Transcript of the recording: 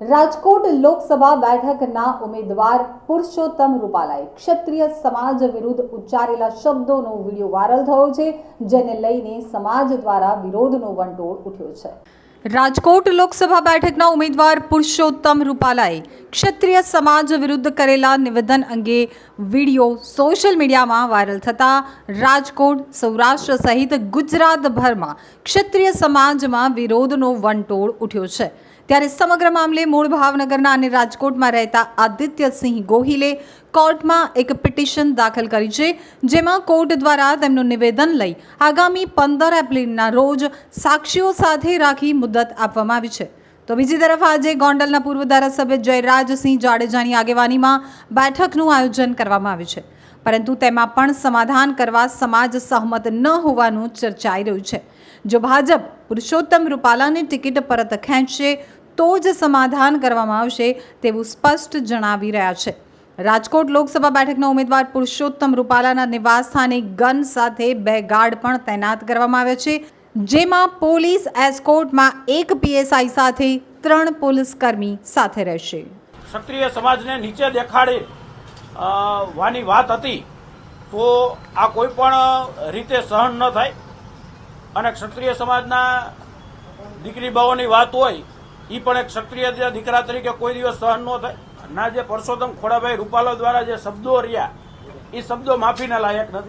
રાજકોટ લોકસભા બેઠકના ઉમેદવાર પુરુષોત્તમ રૂપાલાએ ક્ષત્રિય સમાજ વિરુદ્ધ ઉચ્ચારેલા શબ્દોનો વીડિયો વાયરલ થયો છે, જેને લઈને સમાજ દ્વારા વિરોધનો વંટોળ ઉઠ્યો છે. રાજકોટ લોકસભા બેઠકના ઉમેદવાર પુરુષોત્તમ રૂપાલાએ ક્ષત્રિય સમાજ વિરુદ્ધ કરેલા નિવેદન અંગે વીડિયો સોશિયલ મીડિયામાં વાયરલ થતા રાજકોટ સૌરાષ્ટ્ર સહિત ગુજરાતભરમાં ક્ષત્રિય સમાજમાં વિરોધનો વંટોળ ઉઠ્યો છે. ત્યારે સમગ્ર મામલે મૂળ ભાવનગરના અને રાજકોટમાં રહેતા આદિત્યસિંહ ગોહિલે કોર્ટમાં એક પિટિશન દાખલ કરી છે, જેમાં કોર્ટ દ્વારા તેમનું નિવેદન લઈ આગામી પંદર એપ્રિલના રોજ સાક્ષીઓ સાથે રાખી મુદત આપવામાં આવી છે. તો બીજી તરફ આજે ગોંડલના પૂર્વ ધારાસભ્ય જયરાજસિંહ જાડેજાની આગેવાનીમાં બેઠકનું આયોજન કરવામાં આવ્યું છે. પરંતુ તેમાં પણ સમાધાન કરવા સમાજ સહમત ન હોવાનું ચર્ચાઈ રહ્યું છે. જો ભાજપ પુરુષોત્તમ રૂપાલાની ટિકિટ પરત ખેંચશે, તો જ સમાધાન કરવામાં આવશે તેવું સ્પષ્ટ જણાવી રહ્યા છે. રાજકોટ લોકસભા બેઠકના ઉમેદવાર પુરુષોત્તમ રૂપાલાના નિવાસ સ્થાને ગન સાથે બે ગાર્ડ પણ તૈનાત કરવામાં આવ્યા છે, જેમાં પોલીસ એસ્કોર્ટમાં એક પીએસઆઈ સાથે ત્રણ પોલીસ કર્મી સાથે રહેશે. ક્ષત્રિય સમાજને નીચે દેખાડી વાની વાત હતી, તો આ કોઈ પણ રીતે સહન ન થાય. અને ક્ષત્રિય સમાજના દીકરી બાઓની વાત હોય એ પણ એક ક્ષત્રિય દીકરા તરીકે કોઈ દિવસ સહન ન થાય. ના, જે પરસોત્તમ ખોડાભાઈ રૂપાલા દ્વારા જે શબ્દો રહ્યા એ શબ્દો માફીના લાયક નથી.